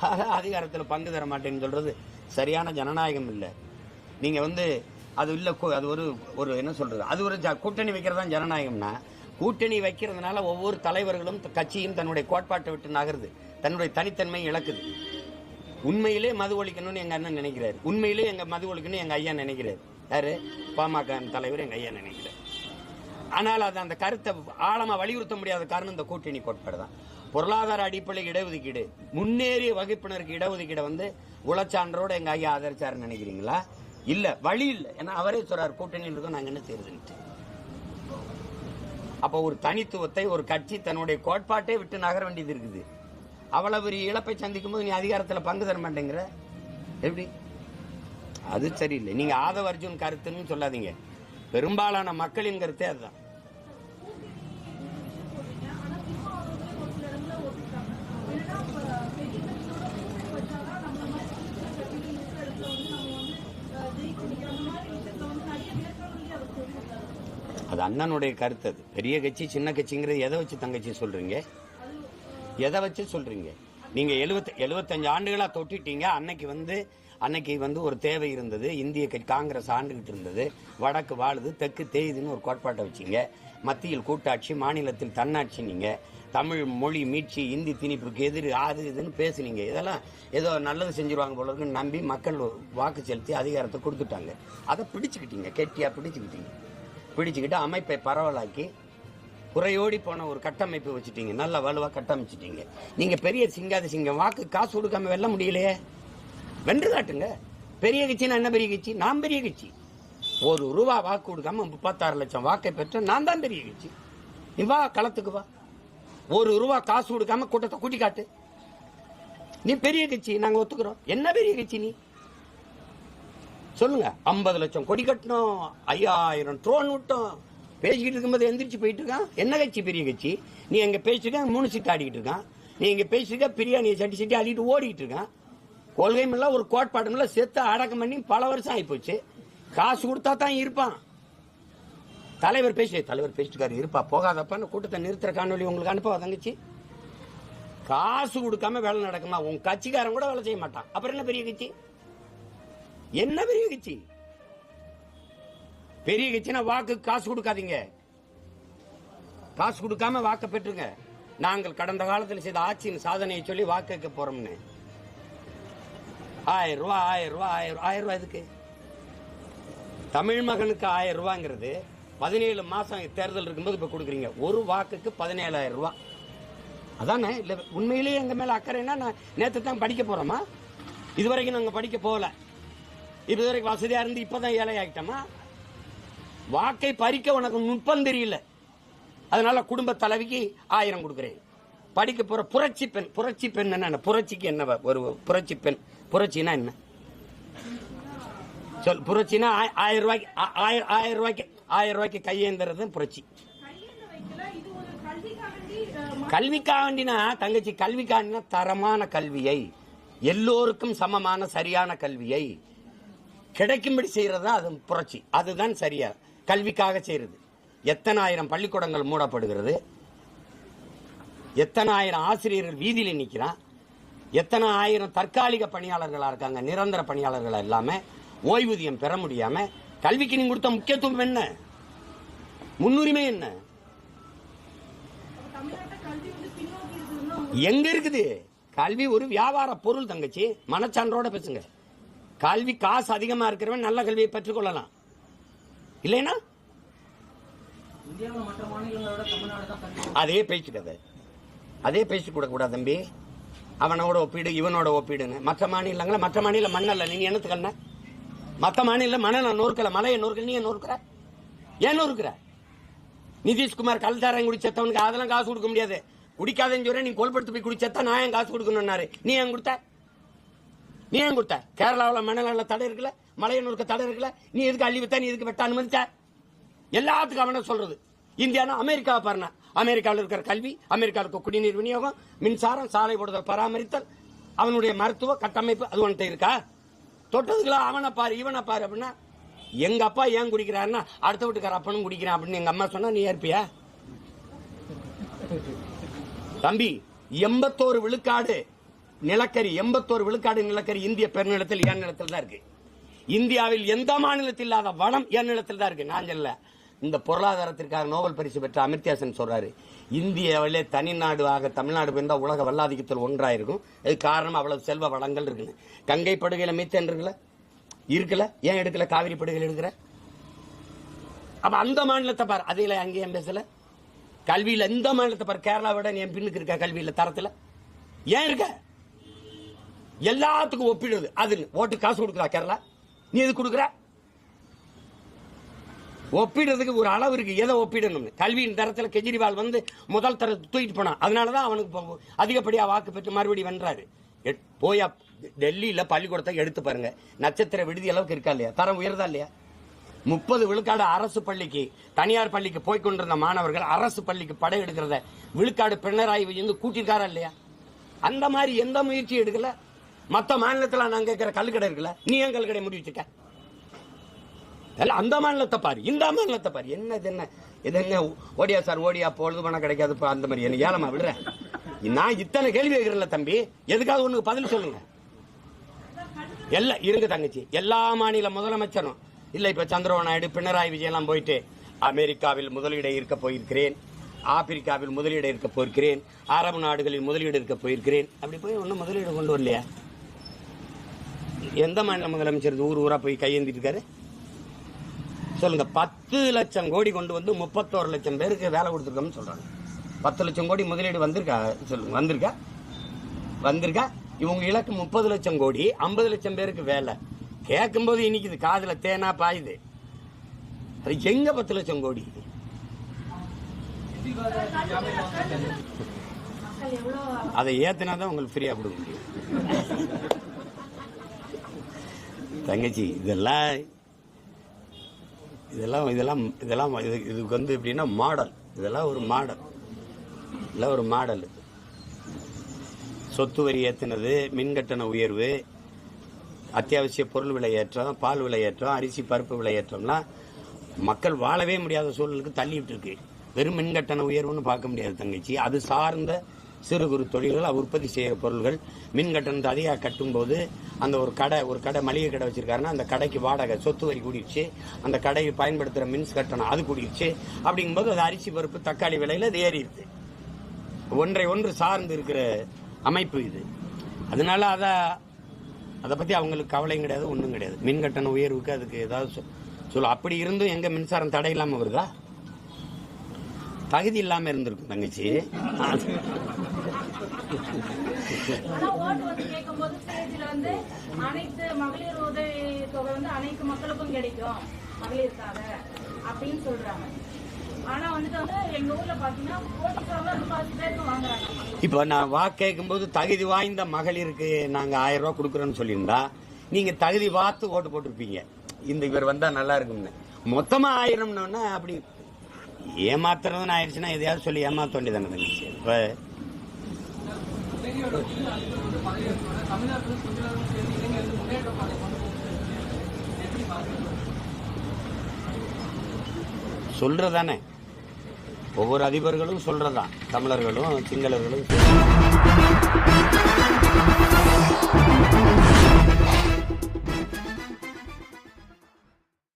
அதிகாரத்தில் பங்கு தர மாட்டேன்னு சொல்றது சரியான ஜனநாயகம் இல்லை. நீங்க வந்து அது இல்லை அது ஒரு ஒரு என்ன சொல்றது? அது ஒரு ஜ- கூட்டணி வைக்கிறது தான் ஜனநாயகம்னா கூட்டணி வைக்கிறதுனால ஒவ்வொரு தலைவர்களும் கட்சியும் தன்னுடைய கோட்பாட்டை விட்டு நகருது. தன்னுடைய தனித்தன்மை இழக்குது. உண்மையிலே மது ஒழிக்கணும்னு எங்கள் அண்ணன் நினைக்கிறாரு. உண்மையிலே எங்கள் மது ஒழிக்கணும்னு எங்கள் ஐயா நினைக்கிறார். யார்? பாமக தலைவர் எங்கள் ஐயா நினைக்கிறார். ஆனால் அது அந்த கருத்தை ஆழமாக வலியுறுத்த முடியாத காரணம் இந்த கூட்டணி கோட்பாடு தான் பொருளாதார அடிப்படையில் இடஒதுக்கீடு முன்னேறிய வகுப்பினருக்கு இடஒதுக்கீடை வந்து உளச்சான்றோடு எங்க ஐயா ஆதரிச்சாருன்னு நினைக்கிறீங்களா? இல்ல வழி இல்லை. ஏன்னா அவரே சொல்றாரு கூட்டணியில் இருக்கோம் நாங்க என்ன செய்யறதுன்ட்டு அப்ப ஒரு தனித்துவத்தை ஒரு கட்சி தன்னுடைய கோட்பாட்டை விட்டு நகர வேண்டியது இருக்குது. அவ்வளவு பெரிய இழப்பை சந்திக்கும் போது நீ அதிகாரத்தில் பங்கு தர மாட்டேங்கிற? எப்படி? அது சரியில்லை. நீங்க ஆதவ அர்ஜுன் கருத்துன்னு சொல்லாதீங்க. பெரும்பாலான மக்களின் கருத்தே அதுதான். அது அண்ணனுடைய கருத்து அது. பெரிய கட்சி சின்ன கட்சிங்கிறது எதை வச்சு தங்கச்சி சொல்றீங்க? எதை வச்சு சொல்றீங்க? நீங்க எழுபத்தி எழுபத்தஞ்சு ஆண்டுகளா தொட்டிட்டீங்க. அன்னைக்கு வந்து அன்னைக்கு வந்து ஒரு தேவை இருந்தது. இந்திய காங்கிரஸ் ஆண்டுகிட்டு இருந்தது. வடக்கு வாழுது தெற்கு தேயுதுன்னு ஒரு கோட்பாட்டை வச்சீங்க. மத்தியில் கூட்டாட்சி மாநிலத்தில் தன்னாட்சி நீங்க. தமிழ் மொழி மீட்சி இந்தி திணிப்புக்கு எதிர் அது இதுன்னு பேசுனீங்க. இதெல்லாம் ஏதோ நல்லது செஞ்சுருவாங்க போல இருக்குன்னு நம்பி மக்கள் வாக்கு செலுத்தி அதிகாரத்தை கொடுத்துட்டாங்க. அதை பிடிச்சுக்கிட்டீங்க கெட்டியா பிடிச்சுக்கிட்டீங்க. பிடிச்சுக்கிட்டு அமைப்பை பரவலாக்கி குறையோடி போன ஒரு கட்டமைப்பு வச்சுட்டீங்க. நல்ல வலுவாக கட்டமைச்சிட்டீங்க. நீங்கள் பெரிய சிங்காத சிங்கம். வாக்கு காசு கொடுக்காம வெல்ல முடியலையே. வென்று காட்டுங்க. பெரிய கட்சின்னா என்ன பெரிய கட்சி? நான் பெரிய கட்சி. ஒரு ரூபா வாக்கு கொடுக்காம முப்பத்தாறு லட்சம் வாக்கை பெற்று நான் தான் பெரிய கட்சி. நீ வா களத்துக்கு வா. ஒரு ரூபா காசு கொடுக்காம கூட்டத்தை கூட்டி காட்டு நீ பெரிய கட்சி நாங்கள் ஒத்துக்கிறோம். என்ன பெரிய கட்சி நீ? சொல்லுங்க. ஐம்பது லட்சம் கொடி கட்டணும் ஐயாயிரம் ட்ரோன் விட்டோம். பேசிக்கிட்டு இருக்கும்போது எந்திரிச்சு போயிட்டு இருக்கான். என்ன கட்சி? பெரிய கட்சி. நீ எங்க பேசிட்டு மூணு சீட்டு ஆடிக்கிட்டு இருக்கான். நீ எங்க பேசிட்டு பிரியாணியை சட்டி சட்டி ஆடிட்டு ஓடிக்கிட்டு இருக்கான். கொள்கையும் இல்ல ஒரு கோட்பாடும் இல்ல செத்து அடக்கம் பண்ணி பல வருஷம் ஆகிப்போச்சு காசு கொடுத்தா தான் இருப்பான். தலைவர் பேசி தலைவர் பேசிட்டுக்காரு இருப்பா. போகாதப்பான்னு கூட்டத்தை நிறுத்துற காணொலி உங்களுக்கு அனுப்பவா தங்கச்சி? காசு கொடுக்காம வேலை நடக்குமா? உன் கட்சிக்காரன் கூட வேலை செய்ய மாட்டான். அப்புறம் என்ன பெரிய கட்சி? என்ன பெரிய கட்சி? பெரிய கட்சினா வாக்கு காசு கொடுக்காதீங்க. காசு கொடுக்காம வாக்க பெற்றுங்க. நாங்கள் கடந்த காலத்தில் செய்த ஆட்சியின் சாதனையை சொல்லி வாக்கு வைக்க போறோம்னு. ஆயிரம் ரூபா ஆயிரம் ரூபா ஆயிரம் ஆயிரம் ரூபா எதுக்கு? தமிழ் மகனுக்கு ஆயிரம் ரூபாங்கிறது பதினேழு மாசம் தேர்தல் இருக்கும்போது இப்ப கொடுக்குறீங்க. ஒரு வாக்குக்கு பதினேழாயிரம் ரூபா. அதானே? இல்லை உண்மையிலேயே எங்க மேல அக்கறைன்னா நான் நேற்று தான் படிக்க போறோமா? இதுவரைக்கும் நாங்கள் படிக்க போகல. இதுவரைக்கும் வசதியா இருந்து இப்பதான் ஏழை ஆகிட்டோமா வாக்கை பறிக்க உனக்கு நுட்பம் தெரியல அதனால குடும்ப தலைவிக்கு ஆயிரம் கொடுக்குறேன். படிக்க போற புரட்சி பெண் புரட்சி பெண் என்ன புரட்சிக்கு என்ன ஒரு புரட்சி பெண் புரட்சினா என்ன? சொல் புரட்சினா ஆயிரம் ரூபாய்க்கு ஆ- ஆயிரம் ஆயிரம் ரூபாய்க்கு ஆயிரம் ரூபாய்க்கு கையேந்துறது புரட்சி. கல்விக்காண்டினா தங்கச்சி கல்விக்காண்டினா தரமான கல்வியை எல்லோருக்கும் சமமான சரியான கல்வியை கிடைக்கும்படி செய்யறது தான் அது புரட்சி. அதுதான் சரியா. கல்விக்காக செய்யறது. எத்தனை ஆயிரம் பள்ளிக்கூடங்கள் மூடப்படுகிறது. எத்தனை ஆயிரம் ஆசிரியர்கள் வீதியில் நிற்கிறான் எத்தனை ஆயிரம் தற்காலிக பணியாளர்களாக இருக்காங்க. நிரந்தர பணியாளர்களாக இல்லாமல் ஓய்வூதியம் பெற முடியாமல் கல்விக்கு நீங்கள் கொடுத்த முக்கியத்துவம் என்ன? முன்னுரிமை என்ன? எங்க இருக்குது? கல்வி ஒரு வியாபார பொருள் தங்கச்சி. மனச்சான்றோட பேசுங்க. கல்வி காசு அதிகமா இருக்கிறவன் நல்ல கல்வியை பெற்றுக்கொள்ளலாம் இல்லைனா அதே பேச்சுக்கதை அதே பேசிக்கூட கூடாது தம்பி. அவனோட ஒப்பீடு இவனோட ஒப்பீடுன்னு. மற்ற மாநிலங்கள மற்ற மாநில மண்ணல்ல. நீ என்னத்துக்கண்ண மற்ற மாநில மணலை நொறுக்கல மலையை நொறுக்கல நீ ஏன் நொறுக்கிற ஏன் நொறுக்கிற நிதிஷ்குமார் கல்தாரம் குடி செத்தவனுக்கு அதெல்லாம் காசு கொடுக்க முடியாது. குடிக்காதேன்னு சொல்ற நீ கொல்படுத்து போய் குடிச்சத்தா நான் ஏன் காசு கொடுக்கணும்னாரு? நீ ஏன் கொடுத்த? நீ ஏன் கொடுத்த? கேரளாவில் மணல தடை இருக்குல்ல? மலையனூருக்கு தடை இருக்குல்ல? நீ எதுக்கு அள்ளி வித்தா நீ எதுக்கு வெட்ட அனுமதிச்ச? எல்லாத்துக்கும் அவன சொல்றது. இந்தியானா அமெரிக்காவை பாருங்க அமெரிக்காவில் இருக்கிற கல்வி அமெரிக்காவில் இருக்க குடிநீர் விநியோகம் மின்சாரம் சாலை போடுதல் பராமரித்தல் அவனுடைய மருத்துவ கட்டமைப்பு அது உன்கிட்ட இருக்கா? தொட்டதுக்குலாம் அவனை பாரு இவனை பாரு அப்படின்னா எங்க அப்பா ஏன் குடிக்கிறாருன்னா அடுத்த வீட்டுக்கார அப்பனும் குடிக்கிறான் அப்படின்னு எங்க அம்மா சொன்னா நீ ஏற்பியா? தம்பி எண்பத்தோரு விழுக்காடு நிலக்கரி எண்பத்தோரு விழுக்காடு நிலக்கரி இந்திய பெருநிலத்தில் என் நிலத்தில் தான் இருக்கு. இந்தியாவில் எந்த மாநிலத்தில் இல்லாத வளம் என் நிலத்தில் தான் இருக்கு. நான் சொல்ல இந்த பொருளாதாரத்திற்காக நோபல் பரிசு பெற்ற அமிர்தியாசன் சொல்றாரு இந்தியாவிலே தனிநாடு ஆக தமிழ்நாடு போயிருந்தா உலக வல்லாதிக்கத்தில் ஒன்றாயிருக்கும். அது காரணம் அவ்வளவு செல்வ வளங்கள் இருக்குன்னு கங்கை படுகையில் மீத்தன் இருக்குல்ல? இருக்குல்ல? ஏன் எடுக்கல? காவிரி படுகையில் எடுக்கிற அப்ப அந்த மாநிலத்தை பார் அதில் அங்கேயும் பேசல? கல்வியில் இந்த மாநிலத்தை பார்? கேரளாவோட என் பின்னுக்கு இருக்க கல்வியில் தரத்தில்? ஏன் இருக்க? எல்லாத்துக்கும் ஒப்பிடுறது அது ஓட்டு காசு கொடுக்குறா கேரளா? நீ எது கொடுக்குற? ஒப்பிடுறதுக்கு ஒரு அளவு இருக்கு. எதை ஒப்பிடணும் கல்வியின் தரத்தில் கெஜ்ரிவால் வந்து முதல் தர தூக்கிட்டு போனான். அதனாலதான் அவனுக்கு அதிகப்படியாக வாக்கு பெற்று மறுபடியும் வென்றாரு. எட்- போயா டெல்லியில் பள்ளிக்கூடத்தை எடுத்து பாருங்க. நட்சத்திர விடுதி அளவுக்கு இருக்கா இல்லையா? தரம் உயர்தா இல்லையா? முப்பது விழுக்காடு அரசு பள்ளிக்கு தனியார் பள்ளிக்கு போய் கொண்டிருந்த மாணவர்கள் அரசு பள்ளிக்கு படை எடுக்கிறத விழுக்காடு பினராயி வந்து கூட்டியிருக்காரா இல்லையா? அந்த மாதிரி எந்த முயற்சியும் எடுக்கல. மத்த மாநிலத்தில் நான் கேட்கிற கல்லுக்கடை இருக்குல்ல நீ ஏன் கல்லுக்கடை முடி வச்சுக்க அந்த மாநிலத்தை பாரு இந்த மாநிலத்தை பாரு. என்ன இது என்ன? இது என்ன ஓடியா சார் ஓடியா பொழுது பணம் கிடைக்காது அந்த மாதிரி. என்ன ஏழமா விடுறேன் நான் இத்தனை கேள்வி கேட்கிறேன்ல தம்பி. எதுக்காக ஒண்ணுக்கு பதில் சொல்லுங்க. எல்லாம் இருங்க தங்கச்சி. எல்லா மாநில முதலமைச்சரும். இல்லை இப்ப சந்திரபாபு நாயுடு பினராயி விஜயெல்லாம் எல்லாம் போயிட்டு அமெரிக்காவில் முதலீடை இருக்க போயிருக்கிறேன். ஆப்பிரிக்காவில் முதலீடு இருக்க போயிருக்கிறேன். அரபு நாடுகளில் முதலீடு இருக்க போயிருக்கிறேன். அப்படி போய் ஒன்றும் முதலீடு கொண்டு வரலையா? எந்த மாநில முதலமைச்சர் ஊர் ஊரா போய் கையேந்திட்டு இருக்காரு? சொல்லுங்க. பத்து லட்சம் கோடி கொண்டு வந்து முப்பத்தோரு லட்சம் பேருக்கு வேலை கொடுத்துருக்கோம்னு சொல்றாங்க. பத்து லட்சம் கோடி முதலீடு வந்திருக்கா? சொல்லுங்க வந்திருக்கா? வந்திருக்கா? இவங்க இலக்கு முப்பது லட்சம் கோடி ஐம்பது லட்சம் பேருக்கு வேலை. கேட்கும்போது இனிக்குது. காதுல தேனா பாயுது. அது எங்க பத்து லட்சம் கோடி? அதை ஏத்துனா தான் உங்களுக்கு ஃப்ரீயா கொடுக்க முடியும். தங்கச்சி இதெல்லாம் இதெல்லாம் இதெல்லாம் இதெல்லாம் இது இதுக்கு வந்து எப்படின்னா மாடல் இதெல்லாம் ஒரு மாடல் இதெல்லாம் ஒரு மாடல் சொத்து வரி ஏற்றினது மின்கட்டண உயர்வு அத்தியாவசிய பொருள் விலை ஏற்றம் பால் விலை ஏற்றம் அரிசி பருப்பு விலை ஏற்றம்லாம் மக்கள் வாழவே முடியாத சூழலுக்கு தள்ளிட்டு இருக்கு வெறும் மின்கட்டண உயர்வுன்னு பார்க்க முடியாது தங்கச்சி. அது சார்ந்த சிறு குறு தொழில்கள் உற்பத்தி செய்கிற பொருள்கள் மின் கட்டணத்தை அதிகமாக கட்டும்போது அந்த ஒரு கடை ஒரு கடை மளிகை கடை வச்சிருக்காருன்னா அந்த கடைக்கு வாடகை சொத்து வரி கூடிடுச்சு. அந்த கடையை பயன்படுத்துகிற மின்ஸ் கட்டணம் அது கூடிடுச்சு. அப்படிங்கும்போது அது அரிசி பருப்பு தக்காளி விலையில் அது ஏறிடுது. ஒன்றை ஒன்று சார்ந்து இருக்கிற அமைப்பு இது. அதனால அதை அதை பற்றி அவங்களுக்கு கவலையும் கிடையாது ஒன்றும் கிடையாது. மின் கட்டண உயர்வுக்கு அதுக்கு ஏதாவது சொ- அப்படி இருந்தும் எங்கே மின்சாரம் தடை இல்லாமல் வருதா? தகுதி இல்லாம இருந்திருக்கும் தங்கச்சி. அனைத்து மகளிர் உதவி தொகை வந்து அனைத்து மக்களுக்கும் கிடைக்கும் மகளிருக்காக அப்படின்னு சொல்றாங்க. ஆனா வந்துட்டு வந்து எங்க ஊர்ல பாத்தீங்கன்னா கோடிக்கணக்கில் முக்காசி பேருக்கு வாங்குறாங்க. இப்போ நான் வாக்கு கேட்கும்போது தகுதி வாய்ந்த மகளிருக்கு நாங்க ஆயிரம் ரூபாய் கொடுக்குறோன்னு சொல்லியிருந்தா நீங்க தகுதி பார்த்து ஓட்டு போட்டிருப்பீங்க. இந்த இவர் வந்தா நல்லா இருக்கும்னு. மொத்தமா ஆயிரம்னு அப்படி ஏமாத்துறதுன்னு ஆயிடுச்சுன்னா எதையாவது சொல்லி ஏமாத்த வேண்டியதானே தங்கச்சி இப்ப சொல்றதானே? ஒவ்வொரு அதிபர்களும் சொல்றதான். தமிழர்களும் சிங்களர்களும்